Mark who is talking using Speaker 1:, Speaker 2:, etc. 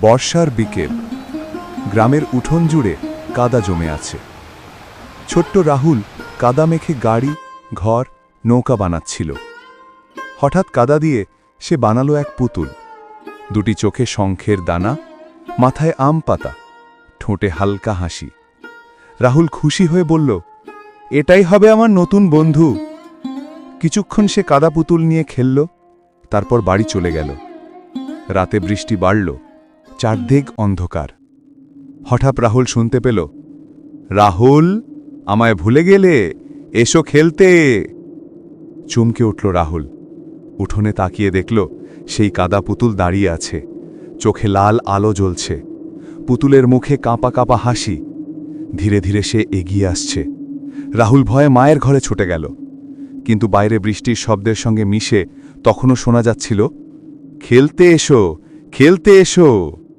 Speaker 1: বর্ষার বিকেল। গ্রামের উঠোন জুড়ে কাদা জমে আছে। ছোট্ট রাহুল কাদা মেখে গাড়ি, ঘর, নৌকা বানাচ্ছিল। হঠাৎ কাদা দিয়ে সে বানালো এক পুতুল। দুটি চোখে শঙ্খের দানা, মাথায় আম পাতা, ঠোঁটে হালকা হাসি। রাহুল খুশি হয়ে বলল, এটাই হবে আমার নতুন বন্ধু। কিছুক্ষণ সে কাদা পুতুল নিয়ে খেলল, তারপর বাড়ি চলে গেল। রাতে বৃষ্টি বাড়ল। চারদিক অন্ধকার। হঠাৎ রাহুল শুনতে পেল, রাহুল, আমায় ভুলে গেলে, এসো খেলতে। চমকে উঠল রাহুল। উঠোনে তাকিয়ে দেখল, সেই কাদা পুতুল দাঁড়িয়ে আছে। চোখে লাল আলো জ্বলছে। পুতুলের মুখে কাঁপা কাঁপা হাসি। ধীরে ধীরে সে এগিয়ে আসছে। রাহুল ভয়ে মায়ের ঘরে ছুটে গেল। কিন্তু বাইরে বৃষ্টির শব্দের সঙ্গে মিশে তখনও শোনা যাচ্ছিল, খেলতে এসো খেলতে এসো।